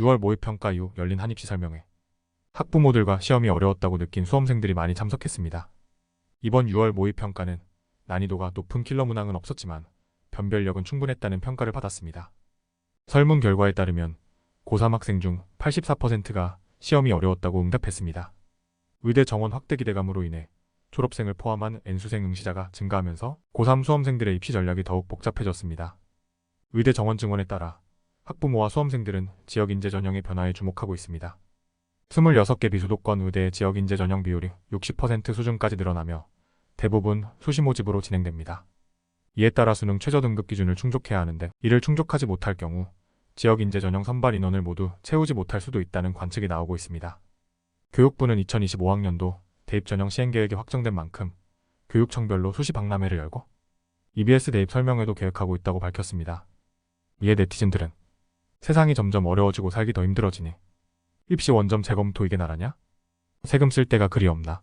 6월 모의평가 이후 열린 한입시 설명회. 학부모들과 시험이 어려웠다고 느낀 수험생들이 많이 참석했습니다. 이번 6월 모의평가는 난이도가 높은 킬러 문항은 없었지만 변별력은 충분했다는 평가를 받았습니다. 설문 결과에 따르면 고3 학생 중 84%가 시험이 어려웠다고 응답했습니다. 의대 정원 확대 기대감으로 인해 졸업생을 포함한 N수생 응시자가 증가하면서 고3 수험생들의 입시 전략이 더욱 복잡해졌습니다. 의대 정원 증원에 따라 학부모와 수험생들은 지역 인재 전형의 변화에 주목하고 있습니다. 26개 비수도권 의대의 지역 인재 전형 비율이 60% 수준까지 늘어나며 대부분 수시 모집으로 진행됩니다. 이에 따라 수능 최저 등급 기준을 충족해야 하는데 이를 충족하지 못할 경우 지역 인재 전형 선발 인원을 모두 채우지 못할 수도 있다는 관측이 나오고 있습니다. 교육부는 2025학년도 대입 전형 시행 계획이 확정된 만큼 교육청별로 수시 박람회를 열고 EBS 대입 설명회도 계획하고 있다고 밝혔습니다. 이에 네티즌들은 세상이 점점 어려워지고 살기 더 힘들어지니 입시 원점 재검토 이게 나라냐? 세금 쓸 데가 그리 없나?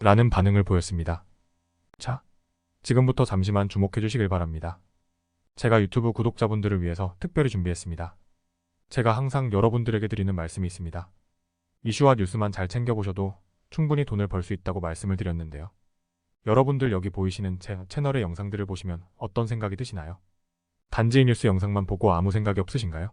라는 반응을 보였습니다. 자, 지금부터 잠시만 주목해 주시길 바랍니다. 제가 유튜브 구독자분들을 위해서 특별히 준비했습니다. 제가 항상 여러분들에게 드리는 말씀이 있습니다. 이슈와 뉴스만 잘 챙겨보셔도 충분히 돈을 벌 수 있다고 말씀을 드렸는데요. 여러분들 여기 보이시는 제 채널의 영상들을 보시면 어떤 생각이 드시나요? 단지 이 뉴스 영상만 보고 아무 생각이 없으신가요?